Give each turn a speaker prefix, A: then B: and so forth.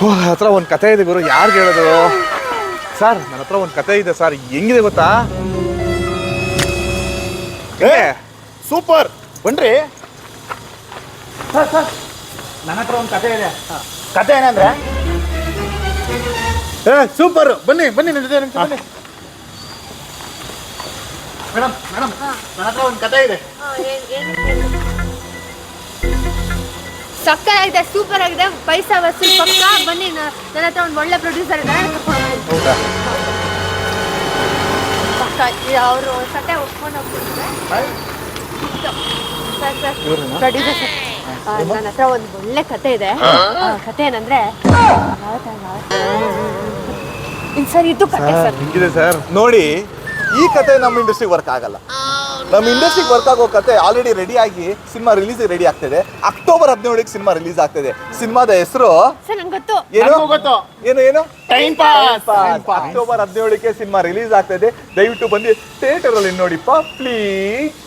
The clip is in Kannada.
A: ಹತ್ರ ಒಂದು ಕತೆ ಇದೆ ಗುರು ಯಾರು ಹೇಳೋದು? ಸರ್ ನನ್ನ ಹತ್ರ ಒಂದು ಕತೆ ಇದೆ ಸರ್ ಹೆಂಗಿದೆ ಗೊತ್ತಾ?
B: ಏ ಸೂಪರ್. ಬನ್ರಿ.
C: ನನ್ನ ಹತ್ರ ಒಂದು ಕತೆ ಇದೆ.
B: ಕತೆ ಏನಂದ್ರೆ ಏ ಸೂಪರ್. ಬನ್ನಿ ಬನ್ನಿ ನನ್ನ ಜೊತೆ ನಿಮಿಷ ಬನ್ನಿ. ಮೇಡಮ್ ಮೇಡಮ್ ನನ್ನ ಹತ್ರ ಒಂದು ಕತೆ ಇದೆ.
D: ಸಕ್ಕತ್ತಾಗಿದೆ ಸೂಪರ್ ಆಗಿದೆ. ಪೈಸಾ ವಸೂಲ್ ಪಕ್ಕ. ಬನ್ನಿ ನನ್ನ ಹತ್ರ ಒಂದು ಒಳ್ಳೆ ಪ್ರೊಡ್ಯೂಸರ್ ಇದ್ದಾರೆ.
A: ಹೌದಾ?
D: ಪಕ್ಕ ಅವರು ಸಟ್ಟೆ ಒಪ್ಕೊಂಡು ಹೋಗ್ತಿದ್ದಾರೆ ಪ್ರೊಡ್ಯೂಸರ್ ನನ್ನ ಹತ್ರ ಒಂದು ಒಳ್ಳೆ ಕತೆ ಇದೆ. ಕತೆ ಏನಂದ್ರೆ ಇನ್ ಸರ್ ಇದು ಕತೆ
A: ಸರ್.
D: Sir
A: sir.
B: ನೋಡಿ ಈ ಕತೆ ನಮ್ಮ ಇಂಡಸ್ಟ್ರಿ ವರ್ಕ್ ಆಗಲ್ಲ. ನಮ್ಮ ಇಂಡಸ್ಟ್ರಿಗೆ ವರ್ಕ್ ಆಗೋ ಕತೆ ಆಲ್ರೆಡಿ ರೆಡಿ ಆಗಿ ಸಿನಿಮಾ ರಿಲೀಸ್ ರೆಡಿ ಆಗ್ತಿದೆ. ಅಕ್ಟೋಬರ್ ಹದಿನೇಳಕ್ಕೆ ಸಿನಿಮಾ ರಿಲೀಸ್ ಆಗ್ತಿದೆ. ಸಿನಿಮಾದ ಹೆಸರು?
D: ಸರ್ ನಂಗೆ ಗೊತ್ತು.
B: ಏನು?
C: ಗೊತ್ತು.
B: ಏನು ಏನು?
C: ಟೈಮ್ ಪಾಸ್
B: ಅಕ್ಟೋಬರ್ ಹದಿನೇಳಕ್ಕೆ ಸಿನಿಮಾ ರಿಲೀಸ್ ಆಗ್ತಿದೆ. ದಯವಿಟ್ಟು ಬಂದು ಥಿಯೇಟರ್ ಅಲ್ಲಿ ನೋಡಿಪ್ಪ ಪ್ಲೀಸ್